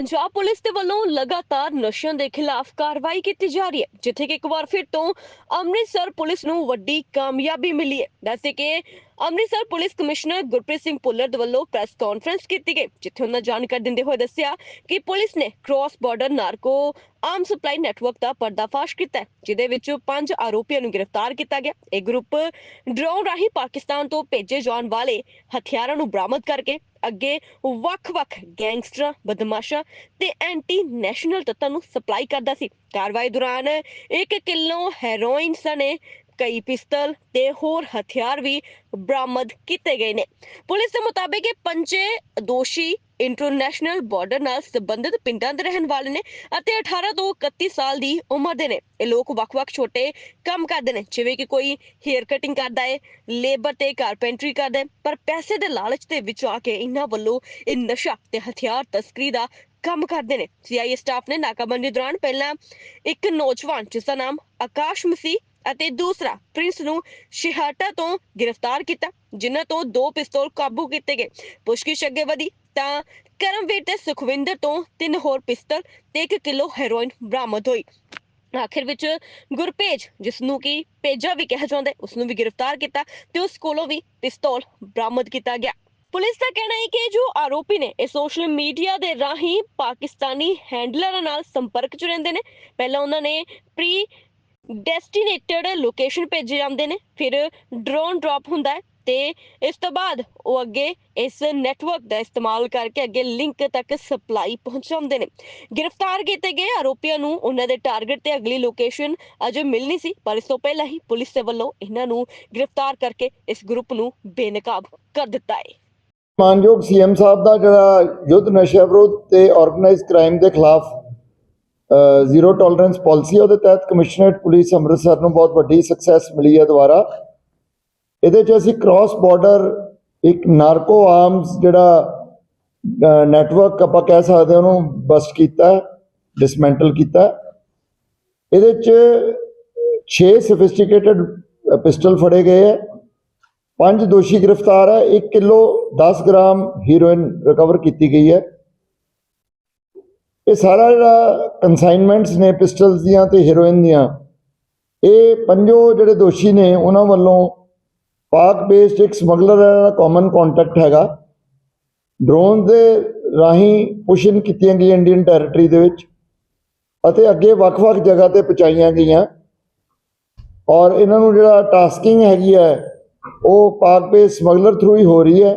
Punjab police ਦੇ ਵੱਲੋਂ ਲਗਾਤਾਰ ਨਸ਼ਿਆਂ ਦੇ ਖਿਲਾਫ ਕਾਰਵਾਈ ਕੀਤੀ ਜਾ ਰਹੀ ਹੈ, ਜਿੱਥੇ ਕਿ ਇੱਕ ਵਾਰ ਫਿਰ ਤੋਂ ਅੰਮ੍ਰਿਤਸਰ ਪੁਲਿਸ ਨੂੰ ਵੱਡੀ ਕਾਮਯਾਬੀ ਮਿਲੀ ਹੈ। ਦੱਸੇ ਕਿ ਅੰਮ੍ਰਿਤਸਰ ਪੁਲਿਸ ਕਮਿਸ਼ਨਰ ਗੁਰਪ੍ਰੀਤ ਸਿੰਘ ਭੁੱਲਰ ਦੇ ਵੱਲੋਂ ਪ੍ਰੈਸ ਕਾਨਫਰੰਸ ਕੀਤੀ ਗਈ ਜਿੱਥੇ ਉਹਨਾਂ ਜਾਣਕਾਰੀ ਦਿੰਦੇ ਹੋਏ ਦੱਸਿਆ ਕਿ ਪੁਲਿਸ ਨੇ ਕ੍ਰਾਸ ਬਾਰਡਰ ਨਾਰਕੋ ਆਮ ਸਪਲਾਈ ਨੈਟਵਰਕ ਦਾ ਪਰਦਾਫਾਸ਼ ਕੀਤਾ ਹੈ, ਵਿੱਚ ਪੰਜ ਆਰੋਪੀਆਂ ਨੂੰ ਗ੍ਰਿਫਤਾਰ ਕੀਤਾ ਗਿਆ। ਇਹ ਗਰੁੱਪ ਡਰੋਨ ਰਾਹੀਂ ਪਾਕਿਸਤਾਨ ਤੋਂ ਭੇਜੇ ਜਾਣ ਵਾਲੇ ਹਥਿਆਰਾਂ ਨੂੰ ਬਰਾਮਦ ਕਰਕੇ ਅੱਗੇ ਵੱਖ-ਵੱਖ ਗੈਂਗਸਟਰਾਂ ਬਦਮਾਸ਼ਾਂ ਤੇ ਐਂਟੀ ਨੈਸ਼ਨਲ ਤੱਤਾਂ ਨੂੰ ਸਪਲਾਈ ਕਰਦਾ ਸੀ। ਕਾਰਵਾਈ ਦੌਰਾਨ 1 ਕਿਲੋ ਹੈਰੋਇਨ ਸਣੇ ਕਈ ਪਿਸਤਲ ਤੇ ਹੋਰ ਹਥਿਆਰ ਵੀ ਬਰਾਮਦ ਕੀਤੇ ਗਏ ਨੇ। ਪੁਲਿਸ ਦੇ ਮੁਤਾਬਿਕ ਇਹ ਪੰਜੇ ਦੋਸ਼ੀ ਇੰਟਰਨੈਸ਼ਨਲ ਬਾਰਡਰ ਨਾਲ ਸੰਬੰਧਿਤ ਪਿੰਡਾਂ ਦੇ ਰਹਿਣ ਵਾਲੇ ਨੇ ਅਤੇ 18 ਤੋਂ 31 ਸਾਲ ਦੀ ਉਮਰ ਦੇ ਨੇ। ਇਹ ਲੋਕ ਵੱਖ-ਵੱਖ ਛੋਟੇ ਕੰਮ ਕਰਦੇ ਨੇ, ਜਿਵੇਂ ਕਿ ਕੋਈ ਹੇਅਰ ਕਟਿੰਗ ਕਰਦਾ ਹੈ ਲੇਬਰ ਤੇ ਕਾਰਪੈਂਟਰੀ ਕਰਦਾ ਹੈ ਪਰ ਪੈਸੇ ਦੇ ਲਾਲਚ ਦੇ ਵਿੱਚ ਆ ਕੇ ਇਹਨਾਂ ਵੱਲੋਂ ਇਹ ਨਸ਼ਾ ਤੇ ਹਥਿਆਰ ਤਸਕਰੀ ਦਾ ਕੰਮ ਕਰਦੇ ਨੇ। ਸੀਆਈਏ ਸਟਾਫ ਨੇ ਨਾਕਾਬੰਦੀ ਦੌਰਾਨ ਪਹਿਲਾਂ ਇੱਕ ਨੌਜਵਾਨ ਜਿਸ ਦਾ ਨਾਮ ਆਕਾਸ਼ ਮਸੀਹ ਅਤੇ ਦੂਸਰਾ, ਪ੍ਰਿੰਸ ਨੂੰ ਸ਼ਿਹਾਟਾ ਤੋਂ ਗ੍ਰਿਫਤਾਰ ਕੀਤਾ, ਜਿਨ੍ਹਾਂ ਤੋਂ ਦੋ ਪਿਸਤੌਲ ਕਾਬੂ ਕੀਤੇ ਗਏ। ਪੁੱਛਗਿੱਛ ਅੱਗੇ ਵਧੀ ਤਾਂ ਕਰਮਵੀਰ ਤੇ ਸੁਖਵਿੰਦਰ ਤੋਂ ਤਿੰਨ ਹੋਰ ਪਿਸਤਲ ਤੇ 1 ਕਿਲੋ ਹੈਰੋਇਨ ਬਰਾਮਦ ਹੋਈ। ਆਖਿਰ ਵਿੱਚ ਗੁਰਪੇਜ ਜਿਸ ਨੂੰ ਕਿ ਪੇਜਾ ਵੀ ਕਿਹਾ ਜਾਂਦਾ ਹੈ ਉਸ ਨੂੰ ਵੀ ਗ੍ਰਿਫਤਾਰ ਕੀਤਾ ਤੇ ਉਸ ਕੋਲੋਂ ਵੀ ਪਿਸਤੌਲ ਬਰਾਮਦ ਕੀਤਾ ਗਿਆ। ਪੁਲਿਸ ਦਾ ਕਹਿਣਾ ਹੈ ਕਿ ਜੋ ਆਰੋਪੀ ਨੇ, ਇਹ ਸੋਸ਼ਲ ਮੀਡੀਆ ਦੇ ਰਾਹੀਂ ਪਾਕਿਸਤਾਨੀ ਹੈਂਡਲਰਾਂ ਨਾਲ ਸੰਪਰਕ 'ਚ ਰਹਿੰਦੇ ਨੇ। ਪਹਿਲਾਂ ਉਹਨਾਂ ਨੇ ਪ੍ਰੀ ਡੈਸਟੀਨੇਟਡ ਲੋਕੇਸ਼ਨ ਭੇਜੇ ਜਾਂਦੇ ਨੇ। ਫਿਰ ਡਰੋਨ ਡ੍ਰੌਪ ਹੁੰਦਾ ਹੈ ਤੇ ਇਸ ਤੋਂ ਬਾਅਦ ਉਹ ਅੱਗੇ ਇਸ ਨੈਟਵਰਕ ਦਾ ਇਸਤੇਮਾਲ ਕਰਕੇ ਅੱਗੇ ਲਿੰਕ ਤੱਕ ਸਪਲਾਈ ਪਹੁੰਚਾਉਂਦੇ ਨੇ। ਗ੍ਰਿਫਤਾਰ ਕੀਤੇ ਗਏ ਆਰੋਪੀਆਂ ਨੂੰ ਉਹਨਾਂ ਦੇ ਟਾਰਗੇਟ ਤੇ ਅਗਲੀ ਲੋਕੇਸ਼ਨ ਅਜੇ ਮਿਲਣੀ ਸੀ, ਪਰ ਇਸ ਤੋਂ ਪਹਿਲਾਂ ਹੀ ਪੁਲਿਸ ਦੇ ਵੱਲੋਂ ਇਹਨਾਂ ਨੂੰ ਗ੍ਰਿਫਤਾਰ ਕਰਕੇ ਇਸ ਗਰੁੱਪ ਨੂੰ ਬੇਨਕਾਬ ਕਰ ਦਿੱਤਾ ਹੈ। ਮਾਨਯੋਗ ਸੀਐਮ ਸਾਹਿਬ ਦਾ ਜਿਹੜਾ ਯੁੱਧ ਨਸ਼ਾ ਵਿਰੋਧ ਤੇ ਆਰਗੇਨਾਈਜ਼ਡ ਕ੍ਰਾਈਮ ਦੇ ਖਿਲਾਫ ਜ਼ੀਰੋ ਟੋਲਰੈਂਸ ਪਾਲਿਸੀ ਉਹਦੇ ਤਹਿਤ ਕਮਿਸ਼ਨਰੇਟ ਪੁਲਿਸ ਅੰਮ੍ਰਿਤਸਰ ਨੂੰ ਬਹੁਤ ਵੱਡੀ ਸਕਸੈਸ ਮਿਲੀ ਹੈ ਦੁਬਾਰਾ। ਇਹਦੇ 'ਚ ਅਸੀਂ ਕ੍ਰਾਸ ਬਾਰਡਰ ਇੱਕ ਨਾਰਕੋ ਆਰਮਸ ਜਿਹੜਾ ਨੈਟਵਰਕ ਆਪਾਂ ਕਹਿ ਸਕਦੇ ਹਾਂ, ਉਹਨੂੰ ਬਸਟ ਕੀਤਾ ਡਿਸਮੈਂਟਲ ਕੀਤਾ ਇਹਦੇ 'ਚ 6 ਸੋਫਿਸਟੀਕੇਟਡ ਪਿਸਟਲ ਫੜੇ ਗਏ ਹੈ, ਪੰਜ ਦੋਸ਼ੀ ਗ੍ਰਿਫਤਾਰ ਹੈ 1 ਕਿਲੋ 10 ਗ੍ਰਾਮ ਹੀਰੋਇਨ ਰਿਕਵਰ ਕੀਤੀ ਗਈ ਹੈ। ਇਹ ਸਾਰਾ ਜਿਹੜਾ ਕਨਸਾਈਨਮੈਂਟਸ ਨੇ ਪਿਸਟਲਸ ਦੀਆਂ ਤੇ ਹੀਰੋਇਨ ਦੀਆਂ, ਇਹ ਪੰਜੋ ਜਿਹੜੇ ਦੋਸ਼ੀ ਨੇ ਉਹਨਾਂ ਵੱਲੋਂ ਪਾਕ ਬੇਸਡ ਇੱਕ ਸਮਗਲਰ ਦਾ ਕਾਮਨ ਕੰਟੈਕਟ ਹੈਗਾ ਡਰੋਨ ਦੇ ਰਾਹੀਂ ਪੁਸ਼ਨ ਕੀਤੀਆਂ ਗਈਆਂ ਇੰਡੀਅਨ ਟੈਰੀਟਰੀ ਦੇ ਵਿੱਚ ਅਤੇ ਅੱਗੇ ਵੱਖ-ਵੱਖ ਜਗ੍ਹਾ ਤੇ ਪਹੁੰਚਾਈਆਂ ਗਈਆਂ। ਔਰ ਇਹਨਾਂ ਨੂੰ ਜਿਹੜਾ ਟਾਸਕਿੰਗ ਹੈਗੀ ਹੈ, ਉਹ ਪਾਕ ਬੇਸ ਸਮਗਲਰ ਥਰੂ ਹੀ ਹੋ ਰਹੀ ਹੈ।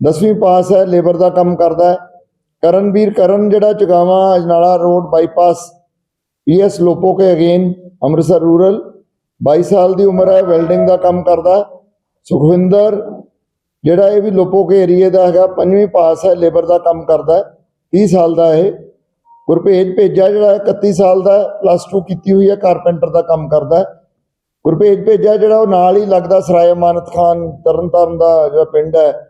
10ਵੀਂ ਪਾਸ ਹੈ, ਲੇਬਰ ਦਾ ਕੰਮ ਕਰਦਾ ਹੈ। ਕਰਨਵੀਰ ਕਰਨ ਜਿਹੜਾ Chagawa, Ajnala road bypass, PS Lopoke again, Amritsar rural 22 ਸਾਲ ਦੀ ਉਮਰ ਹੈ, ਵੈਲਡਿੰਗ ਦਾ ਕੰਮ ਕਰਦਾ ਸੁਖਵਿੰਦਰ ਜਿਹੜਾ ਇਹ ਵੀ ਲੋਪੋਕੇ ਏਰੀਏ ਦਾ ਹੈਗਾ, ਪੰਜਵੀਂ ਪਾਸ ਹੈ, ਲੇਬਰ ਦਾ ਕੰਮ ਕਰਦਾ ਹੈ। 30 ਸਾਲ ਦਾ ਇਹ। ਗੁਰਪੇਜ ਭੇਜਾ ਜਿਹੜਾ ਹੈ 31 ਸਾਲ ਦਾ ਪਲੱਸ 2 ਕੀਤੀ ਹੋਈ ਹੈ, ਕਾਰਪੈਂਟਰ ਦਾ ਕੰਮ ਕਰਦਾ ਹੈ। ਗੁਰਪੇਜ ਭੇਜਾ ਜਿਹੜਾ ਉਹ ਨਾਲ ਹੀ ਲੱਗਦਾ, ਸਰਾਏ ਮਾਨਤ ਖਾਨ, ਤਰਨਤਾਰਨ ਦਾ ਜਿਹੜਾ ਪਿੰਡ ਹੈ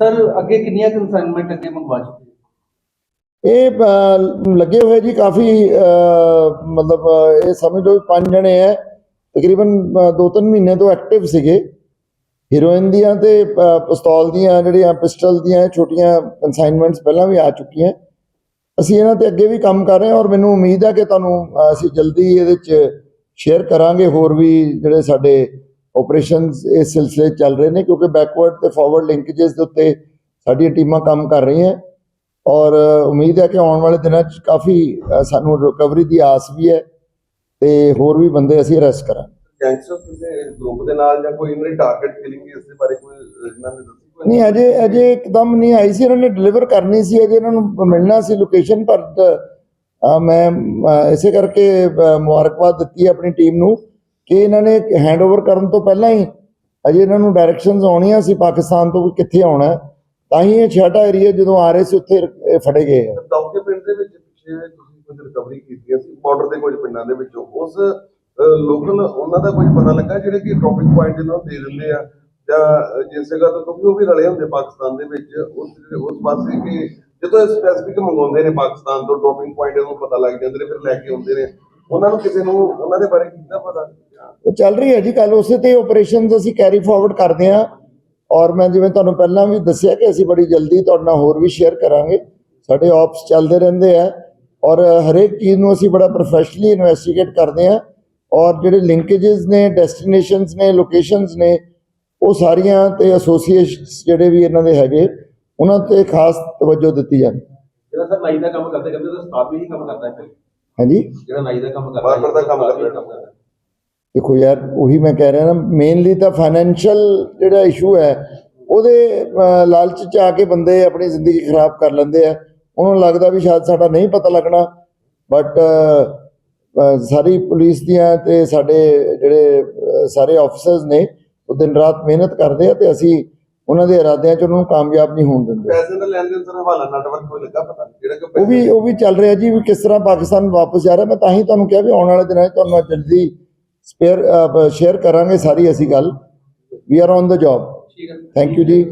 ਸਰ ਅੱਗੇ ਕਿੰਨੀਆਂ ਕਨਸਾਈਨਮੈਂਟ ਅੱਗੇ ਮੰਗਵਾ ਚੁੱਕੇ ਇਹ ਅ, ਲੱਗੇ ਹੋਏ ਜੀ ਕਾਫੀ ਅ, ਮਤਲਬ ਅ, ਇਹ ਸਮਝ ਲਓ ਵੀ ਪੰਜ ਜਣੇ ਹੈ ਤਕਰੀਬਨ 2-3 ਮਹੀਨੇ ਤੋਂ ਐਕਟਿਵ ਸੀਗੇ। ਹੀਰੋਇਨ ਦੀਆਂ ਤੇ ਅ, ਪਿਸਤੌਲ ਦੀਆਂ ਜਿਹੜੀਆਂ ਪਿਸਟਲ ਦੀਆਂ ਛੋਟੀਆਂ ਕਨਸਾਈਨਮੈਂਟਸ ਪਹਿਲਾਂ ਵੀ ਆ ਚੁੱਕੀਆਂ। ਅਸੀਂ ਇਹਨਾਂ ਤੇ ਅੱਗੇ ਵੀ ਕੰਮ ਕਰ ਰਹੇ ਹਾਂ ਔਰ ਮੈਨੂੰ ਉਮੀਦ ਹੈ ਕਿ ਤੁਹਾਨੂੰ ਅ, ਅਸੀਂ ਜਲਦੀ ਇਹਦੇ 'ਚ ਸ਼ੇਅਰ ਕਰਾਂਗੇ ਹੋਰ ਵੀ ਜਿਹੜੇ ਸਾਡੇ ਆਪਰੇਸ਼ਨਸ ਇਸ ਸਿਲਸਿਲੇ ਚੱਲ ਰਹੇ ਨੇ ਕਿਉਂਕਿ ਬੈਕਵਰਡ ਤੇ ਫਾਰਵਰਡ ਲਿੰਕੇजेस ਦੇ ਉੱਤੇ ਸਾਡੀਆਂ ਟੀਮਾਂ ਕੰਮ ਕਰ ਰਹੀਆਂ। ਔਰ ਉਮੀਦ ਹੈ ਕਿ ਆਉਣ ਵਾਲੇ ਦਿਨਾਂ 'ਚ ਕਾਫੀ ਸਾਨੂੰ ਰਿਕਵਰੀ ਦੀ ਆਸ ਵੀ ਹੈ ਤੇ ਹੋਰ ਵੀ ਬੰਦੇ ਅਸੀਂ ਅਰੈਸਟ ਕਰਾਂਗੇ। ਗੈਂਗਸਟਰ ਕਿਸੇ ਗਰੁੱਪ ਦੇ ਨਾਲ ਜਾਂ ਕੋਈ ਇਹਨਾਂ ਦੀ ਟਾਰਗੇਟ ਕਿਲਿੰਗ ਇਸ ਦੇ ਬਾਰੇ ਕੋਈ ਇਹਨਾਂ ਨੇ ਦੱਸੀ ਕੋਈ? ਨਹੀਂ ਅਜੇ ਅਜੇ ਇੱਕਦਮ ਨਹੀਂ ਆਈ ਸੀ। ਇਹਨਾਂ ਨੇ ਡਿਲੀਵਰ ਕਰਨੀ ਸੀ ਅਜੇ ਇਹਨਾਂ ਨੂੰ ਮਿਲਣਾ ਸੀ ਲੋਕੇਸ਼ਨ ਪਰ ਮੈਂ ਇਸੇ ਕਰਕੇ ਮੁਬਾਰਕਬਾਦ ਦਿੱਤੀ ਆਪਣੀ ਟੀਮ ਨੂੰ। ਕਿ ਇਹਨਾਂ ਨੇ ਹੈਂਡਓਵਰ ਕਰਨ ਤੋਂ ਪਹਿਲਾਂ ਹੀ ਅਜੇ ਇਹਨਾਂ ਨੂੰ ਡਾਇਰੈਕਸ਼ਨਸ ਆਉਣੀਆਂ ਸੀ ਪਾਕਿਸਤਾਨ ਤੋਂ ਵੀ ਕਿੱਥੇ ਆਉਣਾ ਤਾਂ ਹੀ ਇਹ ਛਾਟਾ ਏਰੀਆ ਜਦੋਂ ਆ ਰਹੇ ਸੀ ਉੱਥੇ ਫੜੇ ਗਏ ਆ। ਦੌਕੇ ਦੇ ਵਿੱਚ ਪਿੱਛੇ ਤੁਸੀਂ ਕੁਝ ਰਿਕਵਰੀ ਕੀਤੀ ਸੀ ਬਾਰਡਰ ਦੇ ਕੁਝ ਪਿੰਡਾਂ ਦੇ ਵਿੱਚੋਂ। ਉਸ ਲੋਕਲ ਉਹਨਾਂ ਦਾ ਕੋਈ ਪਤਾ ਲੱਗਾ ਜਿਹੜੇ ਕਿ ਡ੍ਰੌਪਿੰਗ ਪੁਆਇੰਟ ਇਹਨਾਂ ਨੂੰ ਦੇ ਦਿੰਦੇ ਆ, ਜਾਂ ਜਿਸ ਜਗ੍ਹਾ ਤੋਂ ਕਿਉਂਕਿ ਉਹ ਵੀ ਰਲੇ ਹੁੰਦੇ ਪਾਕਿਸਤਾਨ ਦੇ ਵਿੱਚ, ਉਸ ਉਸ ਪਾਸੇ ਕਿ ਜਦੋਂ ਸਪੈਸੀਫਿਕ ਮੰਗਾਉਂਦੇ ਨੇ ਪਾਕਿਸਤਾਨ ਤੋਂ ਡ੍ਰੌਪਿੰਗ ਪੁਆਇੰਟ ਨੂੰ ਪਤਾ ਲੱਗ ਜਾਂਦੇ ਨੇ, ਫਿਰ ਲੈ ਕੇ ਆਉਂਦੇ ਨੇ। ਉਹਨਾਂ ਨੂੰ ਕਿਸੇ ਨੂੰ ਉਹਨਾਂ ਦੇ ਬਾਰੇ ਕਿੰਨਾ ਪਤਾ ਉਹ ਚੱਲ ਰਹੀ ਹੈ ਜੀ ਕੱਲ ਉਸੇ ਤੇ ਆਪਰੇਸ਼ਨਸ ਅਸੀਂ ਕੈਰੀ ਫਾਰਵਰਡ ਕਰਦੇ ਹਾਂ। ਔਰ ਮੈਂ ਜਿਵੇਂ ਤੁਹਾਨੂੰ ਪਹਿਲਾਂ ਵੀ ਦੱਸਿਆ ਕਿ ਅਸੀਂ ਬੜੀ ਜਲਦੀ ਤੁਹਾਡੇ ਨਾਲ ਹੋਰ ਵੀ ਸ਼ੇਅਰ ਕਰਾਂਗੇ। ਸਾਡੇ ਆਪਸ ਚੱਲਦੇ ਰਹਿੰਦੇ ਆ। ਔਰ ਹਰੇਕ ਚੀਜ਼ ਨੂੰ ਅਸੀਂ ਬੜਾ ਪ੍ਰੋਫੈਸ਼ਨਲੀ ਇਨਵੈਸਟੀਗੇਟ ਕਰਦੇ ਹਾਂ। ਔਰ ਜਿਹੜੇ ਲਿੰਕੇजेस ਨੇ ਡੈਸਟੀਨੇਸ਼ਨਸ ਨੇ ਲੋਕੇਸ਼ਨਸ ਨੇ ਉਹ ਸਾਰੀਆਂ ਤੇ ਐਸੋਸੀਏਸ਼ਨਸ ਜਿਹੜੇ ਵੀ ਇਹਨਾਂ ਦੇ ਹੈਗੇ ਉਹਨਾਂ ਤੇ ਖਾਸ ਤਵੱਜੋ ਦਿੱਤੀ ਜਾਂਦੀ। ਜਿਹੜਾ ਸਰ ਨਾਈ ਦਾ ਕੰਮ ਕਰਦੇ ਕਰਦੇ ਤਾਂ ਸਟਾਫ ਵੀ ਹੀ ਕੰਮ ਕਰਦਾ ਹੈ ਫਿਰ? ਹਾਂਜੀ? ਜਿਹੜਾ ਨਾਈ ਦਾ ਕੰਮ ਕਰਦਾ ਬਾਰਬਰ ਦਾ ਕੰਮ ਕਰਦਾ। ਦੇਖੋ ਯਾਰ ਉਹੀ ਮੈਂ ਕਹਿ ਰਿਹਾ ਨਾ ਮੇਨਲੀ ਤਾਂ ਫਾਈਨੈਂਸ਼ੀਅਲ ਜਿਹੜਾ ਇਸ਼ੂ ਹੈ ਉਹਦੇ ਲਾਲਚ ਚ ਆ ਕੇ ਬੰਦੇ ਆਪਣੀ ਜ਼ਿੰਦਗੀ ਖਰਾਬ ਕਰ ਲੈਂਦੇ ਆ। ਉਹਨਾਂ ਨੂੰ ਲੱਗਦਾ ਵੀ ਸ਼ਾਇਦ ਸਾਡਾ ਨਹੀਂ ਪਤਾ ਲੱਗਣਾ ਬਟ ਸਾਰੀ ਪੁਲਿਸ ਦੀਆਂ ਤੇ ਸਾਡੇ ਜਿਹੜੇ ਸਾਰੇ ਆਫੀਸਰਸ ਨੇ ਉਹ ਦਿਨ ਰਾਤ ਮਿਹਨਤ ਕਰਦੇ ਆ ਤੇ ਅਸੀਂ ਉਹਨਾਂ ਦੇ ਇਰਾਦਿਆਂ ਚ ਉਹਨਾਂ ਨੂੰ ਕਾਮਯਾਬ ਨਹੀਂ ਹੋਣ ਦਿੰਦੇ। ਪੈਸੇ ਦਾ ਲੈਣ ਦੇਣ ਸਰ ਹਵਾਲਾ ਨੈਟਵਰਕ ਕੋਈ ਲੱਗਾ ਪਤਾ? ਜਿਹੜਾ ਕਿ ਉਹ ਵੀ ਉਹ ਵੀ ਚੱਲ ਰਿਹਾ ਜੀ ਵੀ ਕਿਸ ਤਰ੍ਹਾਂ ਪਾਕਿਸਤਾਨ ਵਾਪਸ ਜਾ ਰਿਹਾ। ਮੈਂ ਤਾਂ ਹੀ ਤੁਹਾਨੂੰ ਕਿਹਾ ਵੀ ਆਉਣ ਵਾਲੇ ਦਿਨਾਂ 'ਚ ਤੁਹਾਨੂੰ ਜਲਦੀ ਸਪੇਅਰ ਸ਼ੇਅਰ ਕਰਾਂਗੇ ਸਾਰੀ ਅਸੀਂ ਗੱਲ। We are on the job ਠੀਕ ਹੈ। ਥੈਂਕ ਯੂ ਜੀ।